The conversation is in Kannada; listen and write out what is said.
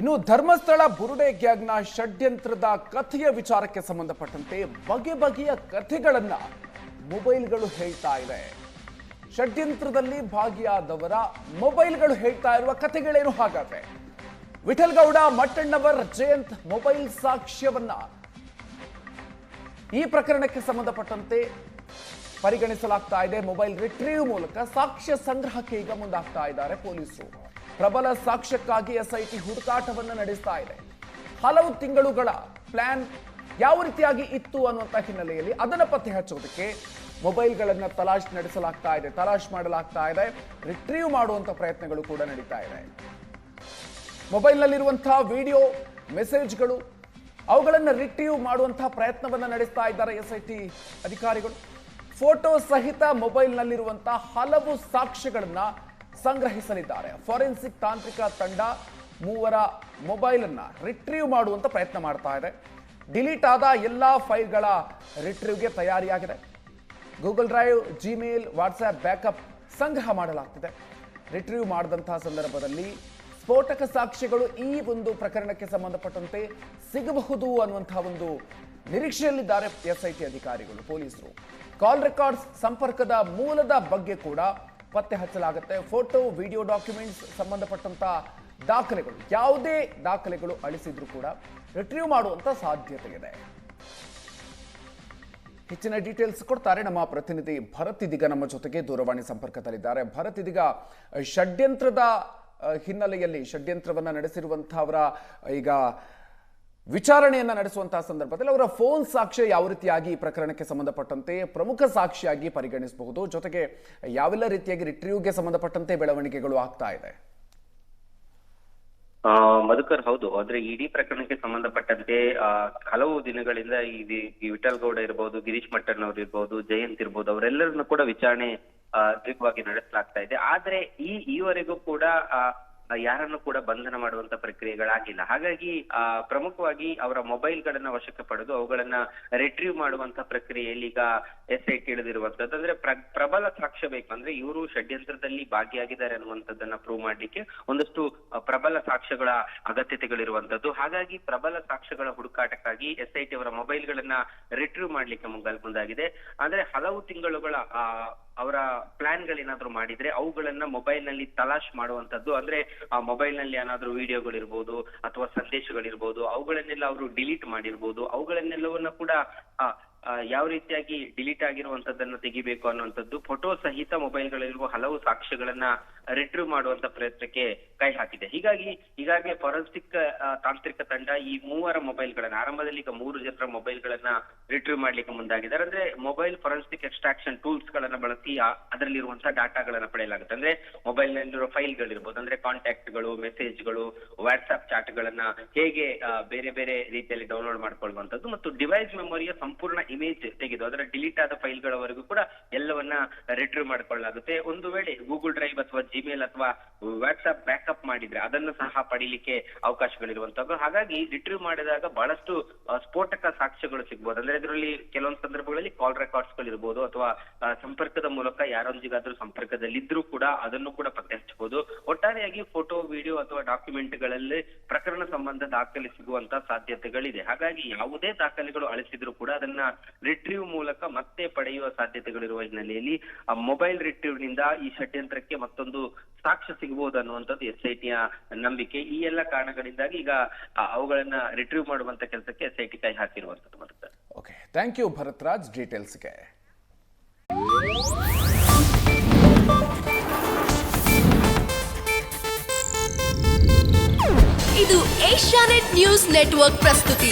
ಇನ್ನು ಧರ್ಮಸ್ಥಳ ಬುರುಡೆ ಗ್ಯಾಗ್ನ ಷಡ್ಯಂತ್ರದ ಕಥೆಯ ವಿಚಾರಕ್ಕೆ ಸಂಬಂಧಪಟ್ಟಂತೆ ಬಗೆ ಬಗೆಯ ಕಥೆಗಳನ್ನ ಮೊಬೈಲ್ಗಳು ಹೇಳ್ತಾ ಇದೆ ಷಡ್ಯಂತ್ರದಲ್ಲಿ ಭಾಗಿಯಾದವರ ಮೊಬೈಲ್ಗಳು ಹೇಳ್ತಾ ಇರುವ ಕಥೆಗಳೇನು ಹಾಗಾದ್ರೆ? ವಿಠಲ್ ಗೌಡ ಮಟ್ಟಣ್ಣವರ್ ಜಯಂತ್ ಮೊಬೈಲ್ ಸಾಕ್ಷ್ಯವನ್ನ ಈ ಪ್ರಕರಣಕ್ಕೆ ಸಂಬಂಧಪಟ್ಟಂತೆ ಪರಿಗಣಿಸಲಾಗ್ತಾ ಇದೆ. ಮೊಬೈಲ್ ರಿಟ್ರೀವ್ ಮೂಲಕ ಸಾಕ್ಷ್ಯ ಸಂಗ್ರಹಕ್ಕೆ ಈಗ ಮುಂದಾಗ್ತಾ ಇದ್ದಾರೆ ಪೊಲೀಸರು. ಪ್ರಬಲ ಸಾಕ್ಷ್ಯಕ್ಕಾಗಿ ಎಸ್ಐಟಿ ಹುಡುಕಾಟವನ್ನು ನಡೆಸ್ತಾ ಇದೆ. ಹಲವು ತಿಂಗಳುಗಳ ಪ್ಲಾನ್ ಯಾವ ರೀತಿಯಾಗಿ ಇತ್ತು ಅನ್ನುವಂಥ ಹಿನ್ನೆಲೆಯಲ್ಲಿ ಅದನ್ನು ಪತ್ತೆ ಹಚ್ಚೋದಕ್ಕೆ ಮೊಬೈಲ್ಗಳನ್ನು ತಲಾಶ್ ನಡೆಸಲಾಗ್ತಾ ಇದೆ, ತಲಾಶ್ ಮಾಡಲಾಗ್ತಾ ಇದೆ, ರಿಟ್ರೀವ್ ಮಾಡುವಂಥ ಪ್ರಯತ್ನಗಳು ಕೂಡ ನಡೀತಾ ಇದೆ. ಮೊಬೈಲ್ನಲ್ಲಿರುವಂತಹ ವಿಡಿಯೋ, ಮೆಸೇಜ್ಗಳು, ಅವುಗಳನ್ನು ರಿಟ್ರೀವ್ ಮಾಡುವಂತಹ ಪ್ರಯತ್ನವನ್ನು ನಡೆಸ್ತಾ ಇದ್ದಾರೆ ಎಸ್ ಐ ಟಿ ಅಧಿಕಾರಿಗಳು. ಫೋಟೋ ಸಹಿತ ಮೊಬೈಲ್ನಲ್ಲಿರುವಂತಹ ಹಲವು ಸಾಕ್ಷ್ಯಗಳನ್ನ ಸಂಗ್ರಹಿಸಲಿದ್ದಾರೆ. ಫಾರೆನ್ಸಿಕ್ ತಾಂತ್ರಿಕ ತಂಡ ಮೂವರ ಮೊಬೈಲನ್ನು ರಿಟ್ರೀವ್ ಮಾಡುವಂತ ಪ್ರಯತ್ನ ಮಾಡ್ತಾ ಇದೆ. ಡಿಲೀಟ್ ಆದ ಎಲ್ಲ ಫೈಲ್ಗಳ ರಿಟ್ರೀವ್ಗೆ ತಯಾರಿಯಾಗಿದೆ. Google drive Gmail WhatsApp backup ಸಂಗ್ರಹ ಮಾಡಲಾಗ್ತಿದೆ. ರಿಟ್ರೀವ್ ಮಾಡಿದಂತಹ ಸಂದರ್ಭದಲ್ಲಿ ಸ್ಫೋಟಕ ಸಾಕ್ಷಿಗಳು ಈ ಒಂದು ಪ್ರಕರಣಕ್ಕೆ ಸಂಬಂಧಪಟ್ಟಂತೆ ಸಿಗಬಹುದು ಅನ್ನುವಂತಹ ಒಂದು ನಿರೀಕ್ಷೆಯಲ್ಲಿದ್ದಾರೆ ಎಸ್ಐಟಿ ಅಧಿಕಾರಿಗಳು, ಪೊಲೀಸರು. ಕಾಲ್ ರೆಕಾರ್ಡ್ಸ್ ಸಂಪರ್ಕದ ಮೂಲದ ಬಗ್ಗೆ ಕೂಡ ಪತ್ತೆ ಹಚ್ಚಲಾಗುತ್ತೆ. ಫೋಟೋ, ವಿಡಿಯೋ, ಡಾಕ್ಯುಮೆಂಟ್ಸ್ ಸಂಬಂಧಪಟ್ಟಂತ ದಾಖಲೆಗಳು. ಯಾವುದೇ ದಾಖಲೆಗಳು ಅಳಿಸಿದ್ರು ಕೂಡ ರಿಟ್ರೀವ್ ಮಾಡುವಂತ ಸಾಧ್ಯತೆ ಇದೆ. ಹೆಚ್ಚಿನ ಡೀಟೇಲ್ಸ್ ಕೊಡ್ತಾರೆ ನಮ್ಮ ಪ್ರತಿನಿಧಿ ಭರತ್ ಇದೀಗ ನಮ್ಮ ಜೊತೆಗೆ ದೂರವಾಣಿ ಸಂಪರ್ಕದಲ್ಲಿದ್ದಾರೆ. ಭರತ್ ಇದೀಗ, ಷಡ್ಯಂತ್ರದ ಹಿನ್ನೆಲೆಯಲ್ಲಿ ಷಡ್ಯಂತ್ರವನ್ನ ನಡೆಸಿರುವಂತಹವರ ಈಗ ವಿಚಾರಣೆಯನ್ನ ನಡೆಸುವಂತಹ ಸಂದರ್ಭದಲ್ಲಿ ಅವರ ಫೋನ್ ಸಾಕ್ಷ್ಯ ಯಾವ ರೀತಿಯಾಗಿ ಈ ಪ್ರಕರಣಕ್ಕೆ ಸಂಬಂಧಪಟ್ಟಂತೆ ಪ್ರಮುಖ ಸಾಕ್ಷಿಯಾಗಿ ಪರಿಗಣಿಸಬಹುದು? ಜೊತೆಗೆ ಯಾವೆಲ್ಲ ರೀತಿಯಾಗಿ ರಿಟ್ರೀವ್ಗೆ ಸಂಬಂಧಪಟ್ಟಂತೆ ಬೆಳವಣಿಗೆಗಳು ಆಗ್ತಾ ಇದೆ? ಮಧುಕರ್, ಹೌದು. ಆದ್ರೆ ಇಡೀ ಪ್ರಕರಣಕ್ಕೆ ಸಂಬಂಧಪಟ್ಟಂತೆ ಹಲವು ದಿನಗಳಿಂದ ಈ ವಿಠಲ್ ಗೌಡ ಇರಬಹುದು ಗಿರೀಶ್ ಮಟ್ಟನ್ ಅವ್ರು ಇರ್ಬಹುದು ಜಯಂತ್ ಇರ್ಬೋದು, ಅವರೆಲ್ಲರನ್ನು ಕೂಡ ವಿಚಾರಣೆ ದೀರ್ಘವಾಗಿ ನಡೆಸಲಾಗ್ತಾ ಇದೆ. ಆದ್ರೆ ಈ, ಈವರೆಗೂ ಕೂಡ ಯಾರನ್ನು ಕೂಡ ಬಂಧನ ಮಾಡುವಂತ ಪ್ರಕ್ರಿಯೆಗಳಾಗಿಲ್ಲ. ಹಾಗಾಗಿ ಪ್ರಮುಖವಾಗಿ ಅವರ ಮೊಬೈಲ್ ಗಳನ್ನ ವಶಕ್ಕೆ ಪಡೆದು ಅವುಗಳನ್ನ ರಿಟ್ರೀವ್ ಮಾಡುವಂತ ಪ್ರಕ್ರಿಯೆಯಲ್ಲಿ ಈಗ ಎಸ್ ಐ ಟಿ ಇಳಿದಿರುವಂತದ್ದು ಅಂದ್ರೆ ಪ್ರ- ಪ್ರಬಲ ಸಾಕ್ಷ್ಯ ಬೇಕು. ಅಂದ್ರೆ ಇವರು ಷಡ್ಯಂತ್ರದಲ್ಲಿ ಭಾಗಿಯಾಗಿದ್ದಾರೆ ಅನ್ನುವಂಥದ್ದನ್ನ ಪ್ರೂವ್ ಮಾಡ್ಲಿಕ್ಕೆ ಒಂದಷ್ಟು ಪ್ರಬಲ ಸಾಕ್ಷ್ಯಗಳ ಅಗತ್ಯತೆಗಳಿರುವಂತದ್ದು. ಹಾಗಾಗಿ ಪ್ರಬಲ ಸಾಕ್ಷ್ಯಗಳ ಹುಡುಕಾಟಕ್ಕಾಗಿ ಎಸ್ ಐ ಅವರ ಮೊಬೈಲ್ ಗಳನ್ನ ರಿಟ್ರೀವ್ ಮಾಡ್ಲಿಕ್ಕೆ ಮುಂದಾಗ್- ಮುಂದಾಗಿದೆ. ಅಂದ್ರೆ ಹಲವು ತಿಂಗಳುಗಳ ಅವರ ಪ್ಲಾನ್ ಗಳೇನಾದ್ರೂ ಮಾಡಿದ್ರೆ ಅವುಗಳನ್ನ ಮೊಬೈಲ್ನಲ್ಲಿ ತಲಾಶ್ ಮಾಡುವಂತದ್ದು ಅಂದ್ರೆ ಆ ಮೊಬೈಲ್ನಲ್ಲಿ ಏನಾದ್ರೂ ವಿಡಿಯೋಗಳಿರ್ಬೋದು ಅಥವಾ ಸಂದೇಶಗಳಿರ್ಬೋದು, ಅವುಗಳನ್ನೆಲ್ಲ ಅವರು ಡಿಲೀಟ್ ಮಾಡಿರ್ಬೋದು, ಅವುಗಳನ್ನೆಲ್ಲವನ್ನ ಕೂಡ ಯಾವ ರೀತಿಯಾಗಿ ಡಿಲೀಟ್ ಆಗಿರುವಂತದ್ದನ್ನ ತೆಗಿಬೇಕು ಅನ್ನುವಂಥದ್ದು, ಫೋಟೋ ಸಹಿತ ಮೊಬೈಲ್ಗಳಿರುವ ಹಲವು ಸಾಕ್ಷ್ಯಗಳನ್ನ ರಿಟ್ರೀವ್ ಮಾಡುವಂತ ಪ್ರಯತ್ನಕ್ಕೆ ಕೈ ಹಾಕಿದೆ. ಹೀಗಾಗಿ ಈಗಾಗಲೇ ಫಾರೆನ್ಸಿಕ್ ತಾಂತ್ರಿಕ ತಂಡ ಈ ಮೂವರ ಮೊಬೈಲ್ಗಳನ್ನ, ಆರಂಭದಲ್ಲಿ ಈಗ ಮೂರು ಜನರ ಮೊಬೈಲ್ಗಳನ್ನ ರಿಟ್ರೀವ್ ಮಾಡ್ಲಿಕ್ಕೆ ಮುಂದಾಗಿದ್ದಾರೆ. ಅಂದ್ರೆ ಮೊಬೈಲ್ ಫಾರೆನ್ಸಿಕ್ ಎಕ್ಸ್ಟ್ರಾಕ್ಷನ್ ಟೂಲ್ಸ್ ಗಳನ್ನ ಬಳಸಿ ಅದರಲ್ಲಿರುವಂತಹ ಡಾಟಾಗಳನ್ನ ಪಡೆಯಲಾಗುತ್ತೆ. ಅಂದ್ರೆ ಮೊಬೈಲ್ ನಲ್ಲಿರೋ ಫೈಲ್ಗಳಿರ್ಬೋದು, ಅಂದ್ರೆ ಕಾಂಟ್ಯಾಕ್ಟ್ಗಳು, ಮೆಸೇಜ್ಗಳು ವಾಟ್ಸ್ಆಪ್ ಚಾಟ್ಗಳನ್ನ ಹೇಗೆ ಬೇರೆ ಬೇರೆ ರೀತಿಯಲ್ಲಿ ಡೌನ್ಲೋಡ್ ಮಾಡ್ಕೊಳ್ಳುವಂತದ್ದು ಮತ್ತು ಡಿವೈಸ್ ಮೆಮೊರಿಯ ಸಂಪೂರ್ಣ ಇಮೇಜ್ ತೆಗೆದು, ಅದರ ಡಿಲೀಟ್ ಆದ ಫೈಲ್ಗಳವರೆಗೂ ಕೂಡ ಎಲ್ಲವನ್ನ ರಿಟ್ರೀವ್ ಮಾಡ್ಕೊಳ್ಳಲಾಗುತ್ತೆ. ಒಂದು ವೇಳೆ ಗೂಗಲ್ ಡ್ರೈವ್ ಅಥವಾ ಜಿಮೇಲ್ ಅಥವಾ ವಾಟ್ಸ್ಆಪ್ ಬ್ಯಾಕಪ್ ಮಾಡಿದ್ರೆ ಅದನ್ನು ಸಹ ಪಡಿಲಿಕ್ಕೆ ಅವಕಾಶಗಳಿರುವಂತದ್ದು ಹಾಗಾಗಿ ರಿಟ್ರೀವ್ ಮಾಡಿದಾಗ ಬಹಳಷ್ಟು ಸ್ಫೋಟಕ ಸಾಕ್ಷ್ಯಗಳು ಸಿಗ್ಬೋದು. ಅಂದ್ರೆ ಇದರಲ್ಲಿ ಕೆಲವೊಂದು ಸಂದರ್ಭಗಳಲ್ಲಿ ಕಾಲ್ ರೆಕಾರ್ಡ್ಸ್ ಗಳಿರ್ಬೋದು ಅಥವಾ ಸಂಪರ್ಕದ ಮೂಲಕ ಯಾರೊಂದಿಗಾದ್ರೂ ಸಂಪರ್ಕದಲ್ಲಿದ್ರೂ ಕೂಡ ಅದನ್ನು ಕೂಡ ಪತ್ತೆ ಹಚ್ಚಬಹುದು ಒಟ್ಟಾರೆಯಾಗಿ ಫೋಟೋ ವಿಡಿಯೋ ಅಥವಾ ಡಾಕ್ಯುಮೆಂಟ್ಗಳಲ್ಲಿ ಪ್ರಕರಣ ಸಂಬಂಧ ದಾಖಲೆ ಸಿಗುವಂತ ಸಾಧ್ಯತೆಗಳಿದೆ. ಹಾಗಾಗಿ ಯಾವುದೇ ದಾಖಲೆಗಳು ಅಳಿಸಿದ್ರು ಕೂಡ ಅದನ್ನ ರಿಟ್ರೀವ್ ಮೂಲಕ ಮತ್ತೆ ಪಡೆಯುವ ಸಾಧ್ಯತೆಗಳಿರುವ ಹಿನ್ನೆಲೆಯಲ್ಲಿ ಮೊಬೈಲ್ ರಿಟ್ರೀವ್ನಿಂದ ಈ ಷಡ್ಯಂತ್ರಕ್ಕೆ ಮತ್ತೊಂದು ಸಾಕ್ಷ್ಯ ಸಿಗಬಹುದು ಅನ್ನುವಂಥದ್ದು ಎಸ್ ಐ ಟಿಯ ನಂಬಿಕೆ ಈ ಎಲ್ಲ ಕಾರಣಗಳಿಂದಾಗಿ ಈಗ ಅವುಗಳನ್ನ ರಿಟ್ರೀವ್ ಮಾಡುವಂತ ಕೆಲಸಕ್ಕೆ ಸೈಟಿ ಕೈ ಹಾಕಿರುವಂತದ್ದು ಮತ್ತೆ okay thank you Bharat Raj ಡೀಟೇಲ್ಸ್ಗೆ ಇದು ಏಷ್ಯಾನೆಟ್ ನ್ಯೂಸ್ ನೆಟ್ವರ್ಕ್ ಪ್ರಸ್ತುತಿ.